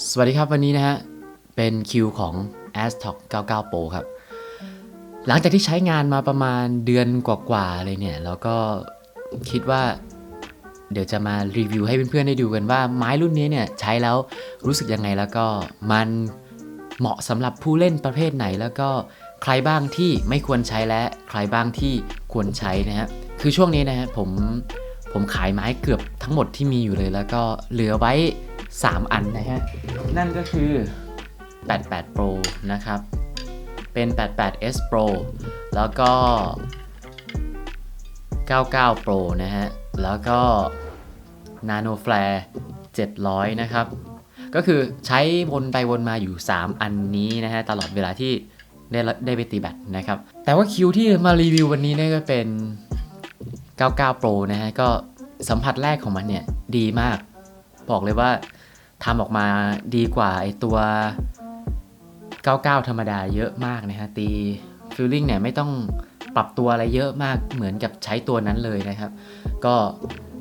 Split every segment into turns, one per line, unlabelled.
สวัสดีครับวันนี้นะฮะ เป็นคิวของ a s t o c 99 Pro ครับ หลังจากที่ใช้งานมาประมาณเดือนกว่าๆเลยเนี่ย แล้วก็คิดว่า เดี๋ยวจะมารีวิวให้เพื่อนๆได้ดูกันว่าไม้รุ่นนี้เนี่ย ใช้แล้วรู้สึกยังไงแล้วก็มันเหมาะสำหรับผู้เล่นประเภทไหนแล้วก็ใครบ้างที่ไม่ควรใช้และใครบ้างที่ควรใช้นะฮะคือช่วงนี้นะฮะผม ผมขายไม้เกือบทั้งหมดที่มีอยู่เลย แล้วก็เหลือไว้ 3 อันนะฮะ นั่นก็คือ 88 Pro นะครับ เป็น 88S Pro แล้วก็ 99 Pro นะฮะ แล้วก็ Nano Flare 700 นะครับ ก็คือใช้วนไปวนมาอยู่ 3 อันนี้นะฮะ ตลอดเวลาที่ได้ได้ไปตีแบตนะครับ แต่ว่าคิวที่มารีวิววันนี้เนี่ยก็เป็น 99 Pro นะฮะก็สัมผัสแรกของมันเนี่ยดีมาก บอกเลยว่าทำออกมาดีกว่าไอตัว 99 ธรรมดาเยอะมากนะฮะตีฟิลลิ่งเนี่ยไม่ต้องปรับตัวอะไรเยอะมากเหมือนกับใช้ตัวนั้นเลยนะครับ ก็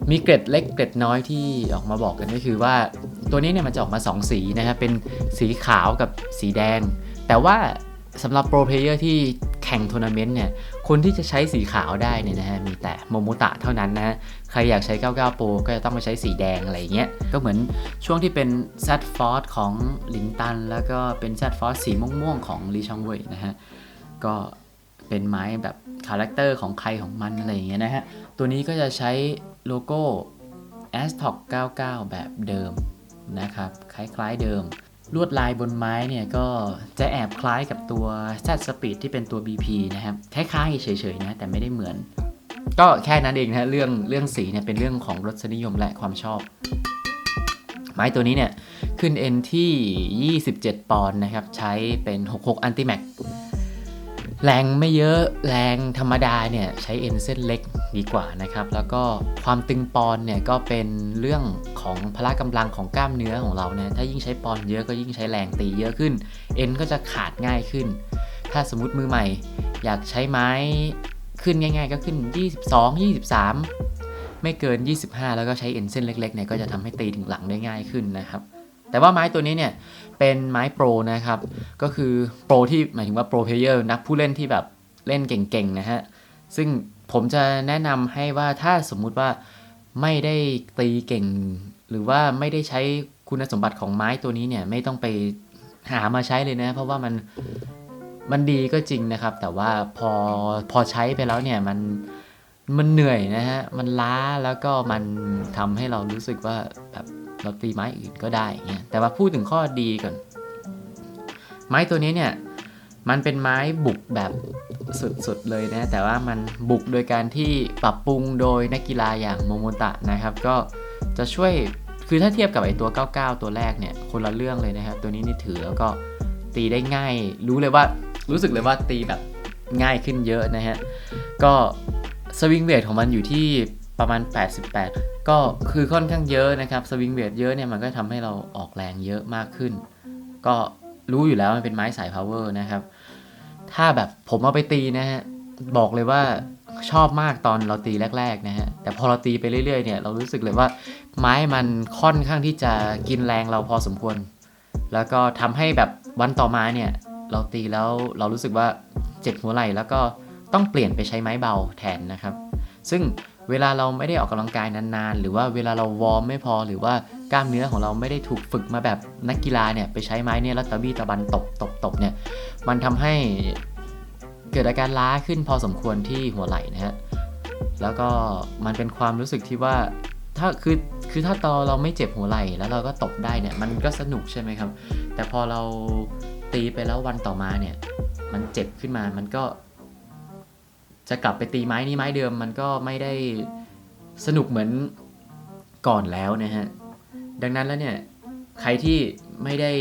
มีเกร็ดเล็กเกร็ดน้อยที่ออกมาบอกกันก็คือว่าตัวนี้เนี่ยมันจะออกมา 2 สีนะครับเป็นสีขาวกับสีแดง แต่ว่าสำหรับโปรเพลเยอร์ที่ แข่งทัวร์นาเมนต์เนี่ยคนที่จะใช้สีขาวได้เนี่ยนะฮะมีแต่โมโมตะเท่านั้นนะฮะใครอยากใช้ 99 Pro ก็จะต้องมาใช้สีแดงอะไรเงี้ยก็เหมือนช่วงที่เป็น Z Force ของลินตัน แล้วก็เป็น Z Force สีม่วงๆของลีชองเวยนะฮะก็เป็นไม้แบบคาแรคเตอร์ของใครของมันอะไรอย่างเงี้ยนะฮะ ตัวนี้ก็จะใช้โลโก้ a s t o c 99 แบบเดิมนะครับ คล้ายๆเดิม ลวดลายบนไม้เนี่ยก็จะแอบคล้ายกับตัว Z Speed ที่เป็นตัว BP นะครับคล้ายๆเฉยๆนะแต่ไม่ได้เหมือน ก็แค่นั้นเองนะเรื่องเรื่องสีเนี่ยเป็นเรื่องของรสนิยมและความชอบ ไม้ตัวนี้เนี่ยขึ้นเอ็นที่ 27 ปอนด์นะครับ ใช้เป็น 66 อันติแม็กแรงไม่เยอะแรงธรรมดาเนี่ยใช้เอ็นเส้นเล็ก ดีกว่านะครับ แล้วก็ความตึงปอนเนี่ยก็เป็นเรื่องของพละกำลังของกล้ามเนื้อของเราเนี่ยถ้ายิ่งใช้ปอนเยอะก็ยิ่งใช้แรงตีเยอะขึ้น เอ็นก็จะขาดง่ายขึ้น ถ้าสมมติมือใหม่ อยากใช้ไม้ขึ้นง่าย ๆ ก็ขึ้น 22 23 ไม่เกิน 25 แล้วก็ใช้เอ็นเส้นเล็กๆเนี่ยก็จะทำให้ตีถึงหลังได้ง่ายขึ้นนะครับแต่ว่าไม้ตัวนี้เนี่ยเป็นไม้โปรนะครับ ก็คือโปรที่หมายถึงว่าโปรเพลเยอร์นักผู้เล่นที่แบบเล่นเก่งๆนะฮะ ซึ่ง ผมจะแนะนำให้ว่าถ้าสมมุติว่าไม่ได้ตีเก่ง หรือว่าไม่ได้ใช้คุณสมบัติของไม้ตัวนี้เนี่ยไม่ต้องไปหามาใช้เลยนะ เพราะว่ามันมันดีก็จริงนะครับ แต่ว่าพอพอใช้ไปแล้วเนี่ยมันมันเหนื่อยนะฮะมันล้าแล้วก็มันทำให้เรารู้สึกว่าแบบเราตีไม้อื่นก็ได้เงี้ยแต่ว่าพูดถึงข้อดีก่อน ไม้ตัวนี้เนี่ยมันเป็นไม้บุกแบบ สุดๆเลยนะ แต่ว่ามันบุกโดยการที่ปรับปรุงโดยนักกีฬาอย่างโมโมตะนะครับ ก็จะช่วยคือถ้าเทียบกับไอตัว 99 ตัวแรกเนี่ยคนละเรื่องเลยนะครับ ตัวนี้นี่ถือแล้วก็ตีได้ง่าย รู้เลยว่ารู้สึกเลยว่าตีแบบง่ายขึ้นเยอะนะฮะ ก็สวิงเวทของมันอยู่ที่ประมาณ 88 ก็คือค่อนข้างเยอะนะครับสวิงเวทเยอะเนี่ยมันก็ทำให้เราออกแรงเยอะมากขึ้น ก็รู้อยู่แล้วมันเป็นไม้สาย power นะครับ ถ้าแบบผมเอาไปตีนะฮะ บอกเลยว่าชอบมากตอนเราตีแรก ๆ นะฮะ แต่พอเราตีไปเรื่อย ๆ เนี่ย เรารู้สึกเลยว่าไม้มันค่อนข้างที่จะกินแรงเราพอสมควร แล้วก็ทำให้แบบวันต่อมาเนี่ย เราตีแล้วเรารู้สึกว่าเจ็บหัวไหล่แล้วก็ต้องเปลี่ยนไปใช้ไม้เบาแทนนะครับ ซึ่ง เวลาเราไม่ได้ออกกำลังกายนานๆ หรือว่าเวลาเราวอร์มไม่พอ หรือว่ากล้ามเนื้อของเราไม่ได้ถูกฝึกมาแบบนักกีฬาเนี่ยไปใช้ไม้เนี่ยแล้วตะบี้ตะบันตบตบตบเนี่ยมันทำให้เกิดอาการล้าขึ้นพอสมควรที่หัวไหล่นะฮะแล้วก็มันเป็นความรู้สึกที่ว่าถ้าคือคือถ้าตอนเราไม่เจ็บหัวไหล่แล้วเราก็ตบได้เนี่ยมันก็สนุกใช่ไหมครับ แต่พอเราตีไปแล้ววันต่อมาเนี่ยมันเจ็บขึ้นมามันก็ จะกลับไปตีไม้นี้ไม้เดิมมันก็ไม่ได้สนุกเหมือนก่อนแล้วนะฮะ ดังนั้นแล้วเนี่ยใครที่ไม่ได้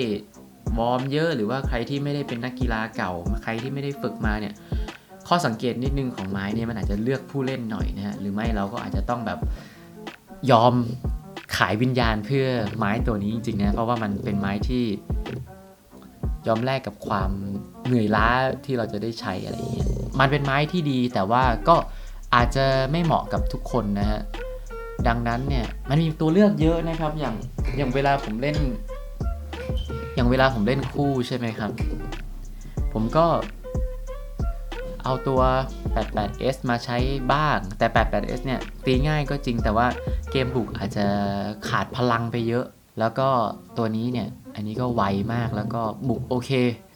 วอร์มเยอะหรือว่าใครที่ไม่ได้เป็นนักกีฬาเก่า ใครที่ไม่ได้ฝึกมาเนี่ยข้อสังเกตนิดนึงของไม้เนี่ยมันอาจจะเลือกผู้เล่นหน่อยนะฮะหรือไม่เราก็อาจจะต้องแบบยอมขายวิญญาณเพื่อไม้ตัวนี้จริงๆนะเพราะว่ามันเป็นไม้ที่ยอมแลกกับความเหนื่อยล้าที่เราจะได้ใช้อะไรอย่างเงี้ย มันเป็นไม้ที่ดี แต่ว่าก็อาจจะไม่เหมาะกับทุกคนนะฮะดังนั้นเนี่ยมันมีตัวเลือกเยอะนะครับอย่างอย่างเวลาผมเล่น อย่างเวลาผมเล่นคู่ใช่ไหมครับ ผมก็เอาตัว 88s มาใช้บ้าง แต่ 88s เนี่ย ตีง่ายก็จริงแต่ว่าเกมบุกอาจจะขาดพลังไปเยอะ แล้วก็ตัวนี้เนี่ย อันนี้ก็ไวมากแล้วก็บุกโอเค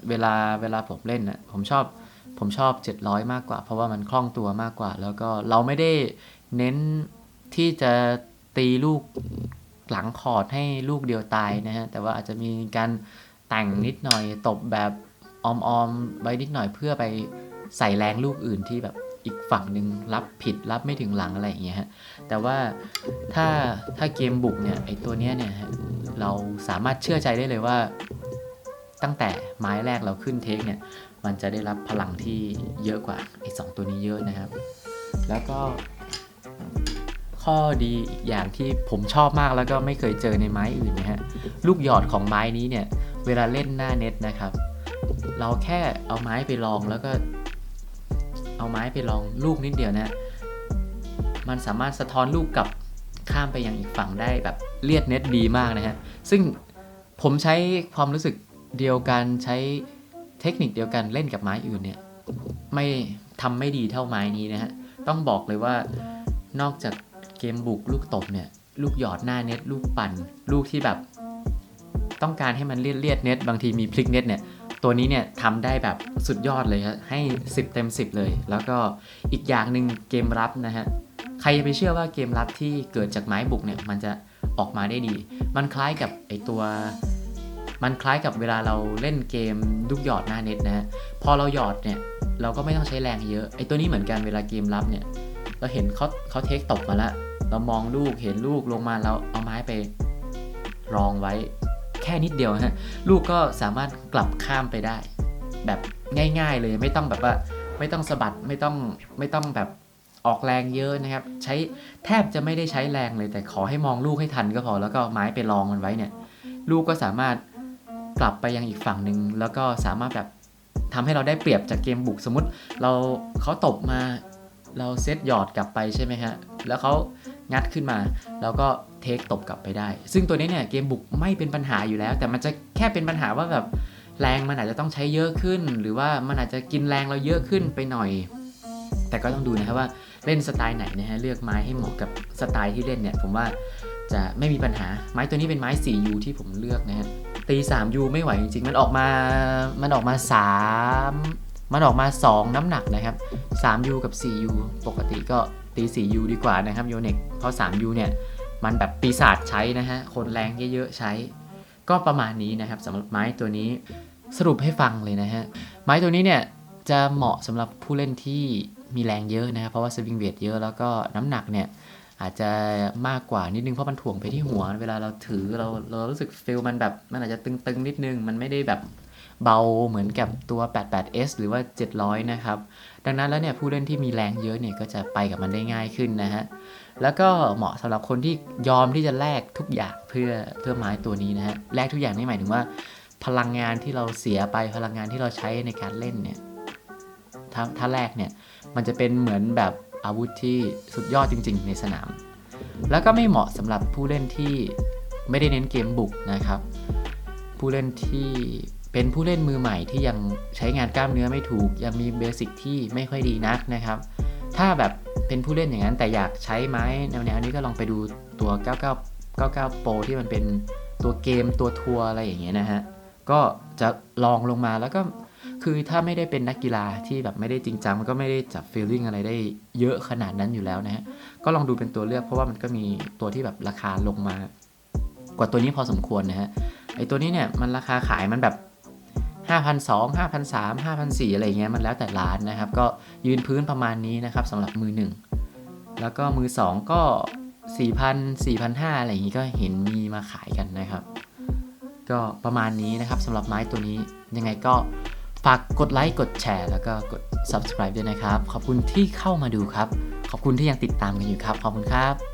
เวลาเวลาผมเล่นน่ะผมชอบ ผมชอบ 700 มากกว่า เพราะว่ามันคล่องตัวมากกว่า แล้วก็เราไม่ได้เน้นที่จะตีลูกหลังคอร์ดให้ลูกเดียวตายนะฮะ แต่ว่าอาจจะมีการแต่งนิดหน่อยตบแบบออมๆไว้นิดหน่อยเพื่อไปใส่แรงลูกอื่นที่แบบอีกฝั่งหนึ่งรับผิดรับไม่ถึงหลังอะไรอย่างเงี้ยฮะ แต่ว่าถ้าถ้าเกมบุกเนี่ยไอตัวเนี้ยเนี่ยเราสามารถเชื่อใจได้เลยว่า ตั้งแต่ไม้แรกเราขึ้นเทคเนี่ย มันจะได้รับพลังที่เยอะกว่าไอ้สองตัวนี้เยอะนะครับ แล้วก็ข้อดีอีกอย่างที่ผมชอบมากแล้วก็ไม่เคยเจอในไม้อื่นนะฮะลูกหยอดของไม้นี้เนี่ย เวลาเล่นหน้าเน็ตนะครับ เราแค่เอาไม้ไปลองแล้วก็ เอาไม้ไปลองลูกนิดเดียวนะ มันสามารถสะท้อนลูกกลับข้ามไปยังอีกฝั่งได้แบบเลียดเน็ตดีมากนะฮะซึ่งผมใช้ความรู้สึกเดียวกันใช้ เทคนิคเดียวกันเล่นกับไม้อื่นเนี่ยไม่ทำไม่ดีเท่าไม้นี้นะฮะต้องบอกเลยว่านอกจากเกมบุกลูกตบเนี่ยลูกหยอดหน้าเน็ตลูกปั่น ลูกที่แบบ ต้องการให้มันเลียดเลียดเน็ตบางทีมีพลิกเน็ตเนี่ยตัวนี้เนี่ยทำได้แบบสุดยอดเลยครับให้ 10 เต็ม 10 เลย แล้วก็อีกอย่างหนึ่งเกมรับนะฮะใครจะไปเชื่อว่าเกมรับที่เกิดจากไม้บุกเนี่ยมันจะออกมาได้ดี มันคล้ายกับไอตัว มันคล้ายกับเวลาเราเล่นเกมลูกหยอดหน้าเน็ตนะฮะพอเราหยอดเนี่ยเราก็ไม่ต้องใช้แรงเยอะไอ้ตัวนี้เหมือนกันเวลาเกมรับเนี่ยเราเห็นเขาเขาเทคตกมาแล้วเรามองลูกเห็นลูกลงมาเราเอาไม้ไปรองไว้แค่นิดเดียวฮะลูกก็สามารถกลับข้ามไปได้ แบบง่าย ๆเลยไม่ต้องแบบว่าไม่ต้องสะบัดไม่ต้องไม่ต้องแบบออกแรงเยอะนะครับ ใช้แทบจะไม่ได้ใช้แรงเลย แต่ขอให้มองลูกให้ทันก็พอแล้วก็ไม้ไปรองมันไว้เนี่ย ลูกก็สามารถ กลับไปยังอีกฝั่งหนึ่งแล้วก็สามารถแบบทำให้เราได้เปรียบจากเกมบุกสมมติ เราเขาตบมาเราเซตหยอดกลับไปใช่ไหมฮะแล้วเขางัดขึ้นมา แล้วก็เทคตบกลับไปได้ ซึ่งตัวนี้เนี่ยเกมบุกไม่เป็นปัญหาอยู่แล้ว แต่มันจะแค่เป็นปัญหาว่าแบบแรงมันอาจจะต้องใช้เยอะขึ้น หรือว่ามันอาจจะกินแรงเราเยอะขึ้นไปหน่อย แต่ก็ต้องดูนะครับว่าเล่นสไตล์ไหนนะฮะเลือกไม้ให้เหมาะกับสไตล์ที่เล่นเนี่ยผมว่าจะไม่มีปัญหาไม้ตัวนี้เป็นไม้ 4U ที่ผมเลือกนะฮะ ตี 3U ไม่ไหวจริงๆ มันออกมา มันออกมา3มันออกมา 2 น้ำหนักนะครับ 3U กับ 4U ปกติก็ตี 4U ดีกว่านะครับโยเน็กเพราะ 3U เนี่ย มันแบบปีศาจใช้นะฮะ คนแรงเยอะๆใช้ ก็ประมาณนี้นะครับสำหรับไม้ตัวนี้สรุปให้ฟังเลยนะฮะ ไม้ตัวนี้เนี่ย จะเหมาะสำหรับผู้เล่นที่มีแรงเยอะนะครับเพราะว่าสวิงเวทเยอะแล้วก็น้ำหนักเนี่ย อาจจะมากกว่านิดนึงเพราะมันถ่วงไปที่หัว เวลาเราถือเราเรารู้สึกฟีลมันแบบมันอาจจะตึงๆนิดนึง มันไม่ได้แบบเบาเหมือนกับตัว 88s หรือว่า 700 นะครับ ดังนั้นแล้วเนี่ยผู้เล่นที่มีแรงเยอะเนี่ยก็จะไปกับมันได้ง่ายขึ้นนะฮะ แล้วก็เหมาะสำหรับคนที่ยอมที่จะแลกทุกอย่างเพื่อเพื่อไม้ตัวนี้นะฮะ แลกทุกอย่างนี่หมายถึงว่า พลังงานที่เราเสียไปพลังงานที่เราใช้ในการเล่นเนี่ย ถ้าถ้าแรกเนี่ยมันจะเป็นเหมือนแบบ อาวุธที่สุดยอดจริง ๆ ในสนาม แล้วก็ไม่เหมาะสำหรับผู้เล่นที่ไม่ได้เน้นเกมบุกนะครับ ผู้เล่นที่เป็นผู้เล่นมือใหม่ที่ยังใช้งานกล้ามเนื้อไม่ถูก ยังมีเบสิกที่ไม่ค่อยดีนักนะครับ ถ้าแบบเป็นผู้เล่นอย่างนั้นแต่อยากใช้ไม้แนวๆนี้ก็ลองไปดูตัว 99 99 Pro ที่มันเป็นตัวเกมตัวทัวร์อะไรอย่างเงี้ยนะฮะ ก็จะลองลงมาแล้วก็ คือถ้าไม่ได้เป็นนักกีฬาที่แบบไม่ได้จริงจังมันก็ไม่ได้จับฟีลลิ่งอะไรได้เยอะขนาดนั้นอยู่แล้วนะฮะก็ลองดูเป็นตัวเลือกเพราะว่ามันก็มีตัวที่แบบราคาลงมา กว่าตัวนี้พอสมควรนะฮะไอตัวนี้เนี่ยมันราคาขายมันแบบ5,200 5,300 5,400อะไรเงี้ยมันแล้วแต่ร้านนะครับ ก็ยืนพื้นประมาณนี้นะครับสำหรับมือหนึ่งแล้วก็มือ 2 ก็ 4,000 4,500 อะไรอย่างงี้ก็เห็นมีมาขายกันนะครับ ก็ประมาณนี้นะครับสำหรับไม้ตัวนี้ยังไงก็ ฝากกดไลค์กดแชร์แล้วก็กด subscribe ด้วยนะครับ ขอบคุณที่เข้ามาดูครับ ขอบคุณที่ยังติดตามกันอยู่ครับ ขอบคุณครับ